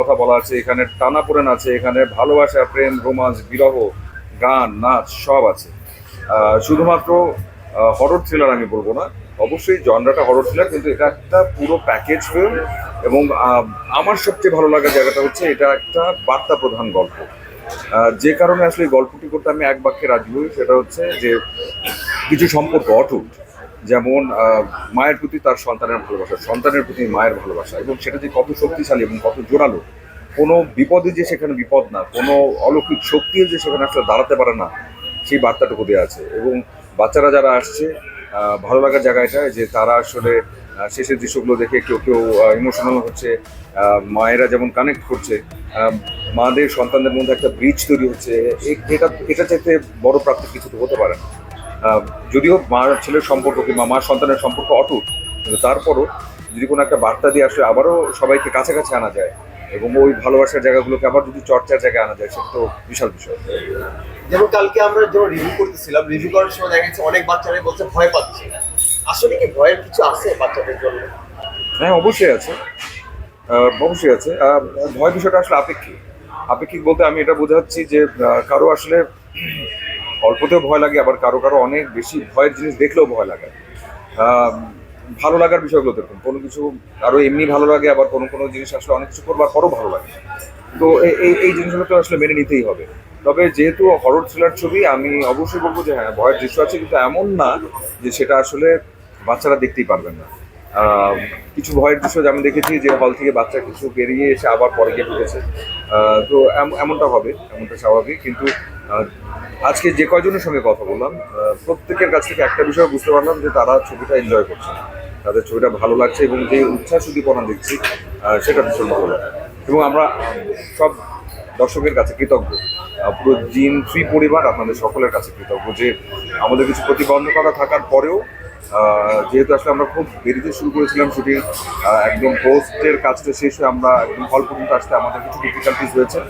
কথা বলা আছে, এখানে টানাপোড়েন আছে, এখানে ভালোবাসা, প্রেম, রোমান্স, বিরহ, গান, নাচ সব আছে। শুধুমাত্র হরর থ্রিলার আমি বলব না, অবশ্যই জনরাটা হরর থ্রিলার কিন্তু এটা একটা পুরো প্যাকেজ ফিল্ম এবং আমার সবচেয়ে ভালো লাগার জায়গাটা হচ্ছে এটা একটা বার্তা প্রধান গল্প। যে কারণে আসলে গল্পটি করতে আমি এক বাক্যে রাজি হই, সেটা হচ্ছে যে কিছু সম্পর্ক অটুট। যেমন মায়ের প্রতি তার সন্তানের ভালোবাসা, সন্তানের প্রতি মায়ের ভালোবাসা এবং সেটা যে কত শক্তিশালী এবং কত জোরালো, কোনো বিপদে যে সেখানে বিপদ না, কোনো অলৌকিক শক্তিও যে সেখানে আসলে দাঁড়াতে পারে না, সেই বার্তাটুকু দেওয়া আছে এবং বাচ্চারা যারা আসছে ভালো লাগার জায়গা এটা যে তারা আসলে শেষের দৃশ্যগুলো দেখে কেউ কেউ ইমোশনাল হচ্ছে মায়েরা যেমন কানেক্ট করছে মাদের সন্তানদের মধ্যে একটা ব্রিজ তৈরি হচ্ছে এটা এটা চাইতে বড় প্রাপ্তি কিছু তো হতে পারে না। যদিও মা ছেলের সম্পর্ক কিংবা মা সন্তানের সম্পর্ক অটুট কিন্তু তারপরও যদি কোনো একটা বার্তা দিয়ে আসলে আবারও সবাইকে কাছাকাছি আনা যায় এবং ওই ভালোবাসার জায়গাগুলোকে আবার যদি চর্চার জায়গায় আনা যায় সেটা তো বিশাল বিষয়। যেমন কালকে আমরা যখন রিভিউ করতেছিলাম রিভিউ করার সময় দেখা যাচ্ছে অনেক বাচ্চারাই বলছে ভয় পাচ্ছে। আসলে কি ভয়ের কিছু আছে বাচ্চাদের জন্য? হ্যাঁ অবশ্যই আছে। অবশ্যই আছে। ভয় বিষয়টা আসলে আপেক্ষিক। আপেক্ষিক বলতে আমি এটা বোঝাচ্ছি যে কারও আসলে অল্পতেও ভয় লাগে, আবার কারও কারও অনেক বেশি ভয়ের জিনিস দেখলেও ভয় লাগে। ভালো লাগার বিষয়গুলো দেখুন, কোনো কিছু আরও এমনি ভালো লাগে, আবার কোনো কোনো জিনিস আসলে অনেক কিছু করবার পরও ভালো লাগে। তো এই- এই জিনিসগুলো তো আসলে মেনে নিতেই হবে। তবে যেহেতু হরর থ্রিলার ছবি, আমি অবশ্যই বলব যে হ্যাঁ ভয়ের দৃশ্য আছে, কিন্তু এমন না যে সেটা আসলে বাচ্চারা দেখতেই পারবেন না। কিছু ভয়ের দৃশ্য আমি দেখেছি যে হল থেকে বাচ্চা কিছু বেরিয়ে এসে আবার পরে গিয়ে ঢুকেছে। তো এমনটা হবে, এমনটা স্বাভাবিক, কিন্তু আজকে যে কয়জনের সঙ্গে কথা বললাম প্রত্যেকের কাছ থেকে একটা বিষয় বুঝতে পারলাম যে তারা ছবিটা এনজয় করছে। তাদের ছবিটা ভালো লাগছে এবং যে উচ্ছ্বাস উদ্দীপনা দেখছি সেটা ভীষণ ভালো এবং আমরা সব দর্শকের কাছে কৃতজ্ঞ। পুরো জিন থ্রি পরিবার আপনাদের সকলের কাছে কৃতজ্ঞ যে আমাদের কিছু প্রতিবন্ধকতা থাকার পরেও যেহেতু আসলে আমরা খুব দেরিতে শুরু করেছিলাম শুটিং একদম পোস্টের কাজটা শেষ হয়ে আমরা একদম হল পর্যন্ত আসতে আমাদের কিছু ডিফিকাল্টিস হয়েছে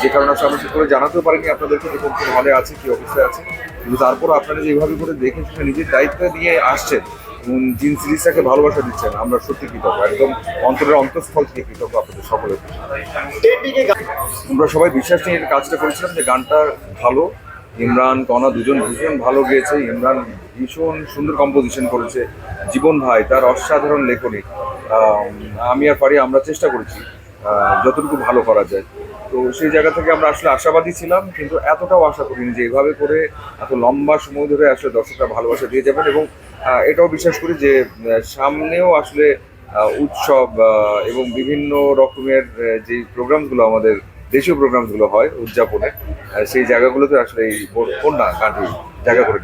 যে কারণে আসলে আমরা করে জানাতেও পারিনি। আপনাদেরকে যে কোন কোন হলে আছে, কি অবস্থায় আছে। কিন্তু তারপর আপনারা যে এইভাবে করে দেখে শুনে নিজের দায়িত্ব নিয়ে আসছেন এবং জিন সিরিজটাকে ভালোবাসা দিচ্ছেন, আমরা সত্যি কৃতজ্ঞ। একদম অন্তরের অন্তঃস্থল থেকে কৃতজ্ঞ আপনাদের সকলের। আমরা সবাই বিশ্বাস নিয়ে কাজটা করেছিলাম, যে গানটা ভালো। ইমরান কণা দুজন ভীষণ ভালো গেয়েছে। ইমরান ভীষণ সুন্দর কম্পোজিশন করেছে। জীবন ভাই, তার অসাধারণ লেখনী। আমি আর পারি, আমরা চেষ্টা করেছি। যতটুকু ভালো করা যায়। তো সেই জায়গা থেকে আমরা আসলে আশাবাদী ছিলাম, কিন্তু এতটাও আশা করিনি যে এভাবে করে এত লম্বা সময় ধরে আসলে দর্শকরা ভালোবাসা দিয়ে যাবেন এবং এটাও বিশ্বাস করি যে সামনেও আসলে উৎসব এবং বিভিন্ন রকমের যে প্রোগ্রামগুলো আমাদের দেশীয় প্রোগ্রামগুলো হয় উদযাপনে সেই জায়গাগুলোতে আসলে এই কন্যা গানটি জায়গা করে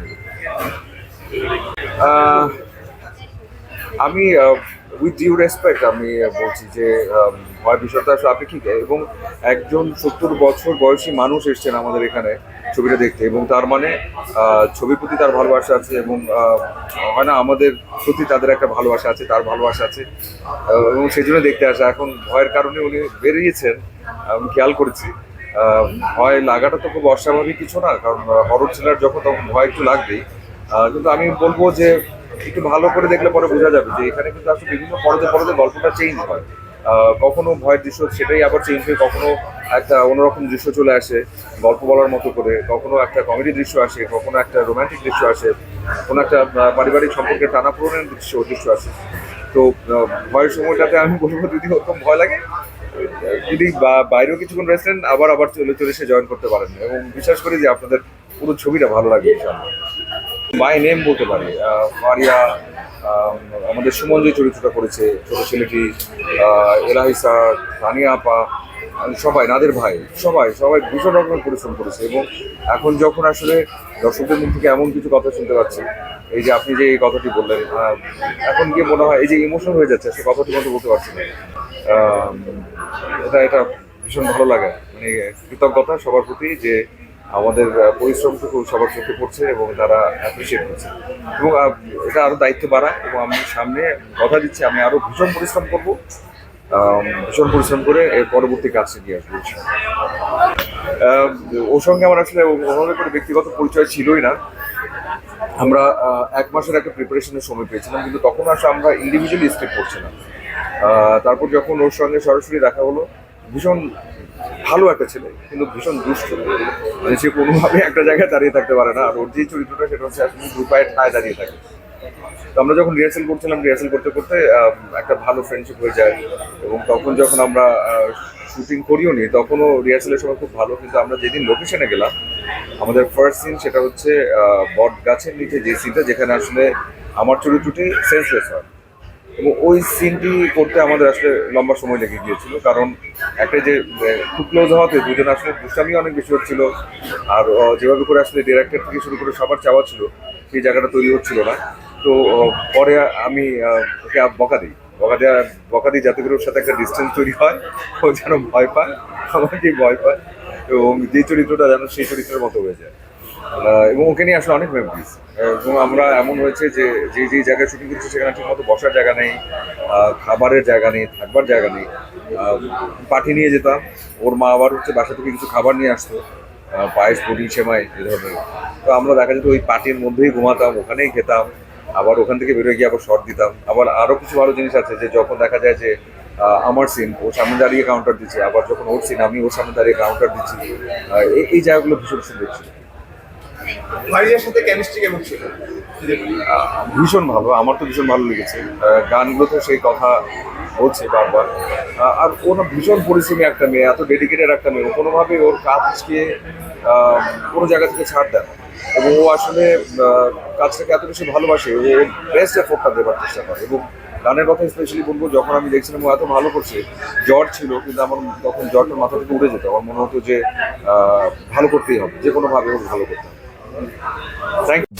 আমি উইথ ডিউ রেসপেক্ট আমি বলছি যে আম, ভয় বিষয়টা আসলে আপেক্ষিক। এবং একজন সত্তর বছর বয়সী মানুষ এসছেন আমাদের এখানে ছবিটা দেখতে এবং তার মানে ছবির প্রতি তার ভালোবাসা আছে এবং হয় না আমাদের প্রতি তাদের একটা ভালোবাসা আছে তার ভালোবাসা আছে এবং সেই জন্য দেখতে আসা। এখন ভয়ের কারণে উনি বেরিয়েছেন আমি খেয়াল করেছি। ভয় লাগাটা তো খুব অস্বাভাবিক কিছু না কারণ হরর থ্রিলার যখন তখন ভয় একটু লাগবেই। কিন্তু আমি বলব যে একটু ভালো করে দেখলে পরে বোঝা যাবে যে এখানে কিন্তু আসলে বিভিন্ন পরতে পরতে গল্পটা চেঞ্জ হয়। কখনো ভয়ের দৃশ্য সেটাই আবার চেঞ্জ হয়ে কখনো একটা অন্যরকম দৃশ্য চলে আসে, গল্প বলার মতো করে। কখনো একটা কমেডি দৃশ্য আসে, কখনো একটা রোমান্টিক দৃশ্য আসে, কোনো একটা পারিবারিক সম্পর্কে টানাপোড়েনের দৃশ্য দৃশ্য আসে। তো ভয়ের সময়টাতে আমি বলব যদি ওরকম ভয় লাগে, যদি বাইরেও কিছুক্ষণ রেস্টেন আবার আবার চলে চলে এসে জয়েন করতে পারেন। এবং বিশ্বাস করি যে আপনাদের পুরো ছবিটা ভালো লাগবে, ইনশাআল্লাহ। বাই নেম বলতে পারি। মারিয়া আমাদের সুমন যে চরিত্রটা করেছে, ছোট ছেলেটি এলাহিসা তানিয়া আপা সবাই, নাদের ভাই, সবাই সবাই ভীষণ রকমের পরিশ্রম করেছে এবং এখন যখন আসলে দর্শকদের মুখ থেকে এমন কিছু কথা শুনতে পাচ্ছি, এই যে আপনি যে এই কথাটি বললেন এখন গিয়ে মনে হয় এই যে ইমোশন হয়ে যাচ্ছে সে কথাটি মতো বলতে পারছি না। এটা এটা ভীষণ ভালো লাগে। মানে কৃতজ্ঞতা সবার প্রতি যে আমাদের পরিশ্রমটুকু সবার চোখে পড়ছে এবং তারা অ্যাপ্রিসিয়েট করছে। এবং এটা আরও দায়িত্ব বাড়া এবং আমি সামনে কথা দিচ্ছি, আমি আরও ভীষণ পরিশ্রম করব। ভীষণ পরিশ্রম করে এর পরবর্তী কাজটা নিয়ে আসব ওর সঙ্গে আমার আসলে ওভাবে করে ব্যক্তিগত পরিচয় ছিলই না। আমরা এক মাসের একটা প্রিপারেশনের সময় পেয়েছিলাম, কিন্তু তখন আসলে আমরা ইন্ডিভিজুয়ালি স্ক্রিপ্ট করছিলাম। তারপর যখন ওর সঙ্গে সরাসরি দেখা হলো, ভীষণ ভালো একটা ছেলে, কিন্তু ভীষণ দুষ্ট। মানে সে কোনোভাবে একটা জায়গায় দাঁড়িয়ে থাকতে পারে না, আর ওর যে চরিত্রটা, সেটা হচ্ছে আসলে দু পায়ে ঠায় দাঁড়িয়ে থাকে। তো আমরা যখন রিহার্সেল করছিলাম রিহার্সেল করতে করতে একটা ভালো ফ্রেন্ডশিপ হয়ে যায়। এবং তখন যখন আমরা শুটিং করিও নি, তখনও রিহার্সেলের সময় খুব ভালো, কিন্তু আমরা যেদিন লোকেশনে গেলাম, আমাদের ফার্স্ট সিন সেটা হচ্ছে বট গাছের নিচে যে সিনটা যেখানে আসলে আমার চরিত্রটি সেন্সলেস হয়। এবং ওই সিনটি করতে আমাদের আসলে লম্বা সময় লেগে গিয়েছিল। কারণ একটা যে খুব ক্লোজ হওয়াতে দুজন আসলে দুষ্টামি অনেক বেশি হচ্ছিল। আর যেভাবে করে আসলে ডিরেক্টর থেকে শুরু করে সবার চাওয়া ছিল, সেই জায়গাটা তৈরি হচ্ছিল না। তো পরে আমি ওকে বকা দিই। বকা দেওয়া বকা দিই যাতে করে ওর সাথে একটা ডিস্টেন্স তৈরি হয়। ও যেন ভয় পায়, আমাকে ভয় পায়। এবং যে চরিত্রটা যেন সেই চরিত্রের মতো হয়ে যায়। এবং ওকে নিয়ে আসলে অনেক মেমরিজ এবং আমরা এমন হয়েছে যে যে যে জায়গায় শুটিং করছি সেখানে ঠিক মতো বসার জায়গা নেই খাবারের জায়গা নেই, থাকবার জায়গা নেই। পাঠি নিয়ে যেতাম, ওর মা আবার হচ্ছে বাসা থেকে কিছু খাবার নিয়ে আসতো পায়েস, পুরি, সেমাই, এ ধরনের। তো আমরা দেখা যেত ওই পার্টির মধ্যেই ঘুমাতাম, ওখানেই খেতাম, আবার ওখান থেকে বেরোয় গিয়ে আবার শর্ট দিতাম। আবার আরও কিছু ভালো জিনিস আছে যে, যখন দেখা যায় যে আমার সিন ও সামনে দাঁড়িয়ে কাউন্টার দিচ্ছে, আবার যখন ওর সিন আমি ওর সামনে দাঁড়িয়ে কাউন্টার দিচ্ছি। এই- এই জায়গাগুলো ভীষণ সুন্দর ছিল। ভাইয়ের সাথে কেমিস্ট্রি কেমন ছিল? ভীষণ ভালো আমার তো ভীষণ ভালো লেগেছে। আহ, গানগুলোতে সেই কথা বলছে বারবার। আর ও না ভীষণ পরিশ্রমী একটা মেয়ে এত ডেডিকেটেড একটা মেয়ে কোনোভাবে ওর কাজকে কোনো জায়গা থেকে ছাড় দেয় এবং ও আসলে কাজটাকে এত বেশি ভালোবাসে ও বেস্ট এফোর্টটা দেওয়ার চেষ্টা করে। এবং গানের কথা স্পেশালি বলব যখন আমি দেখছিলাম ও এত ভালো করছে জ্বর ছিল কিন্তু আমার তখন জ্বরটা মাথা থেকে উড়ে যেত। আমার মনে হতো যে ভালো করতেই হবে যে কোনোভাবে ওর ভালো করতে হবে। Thank you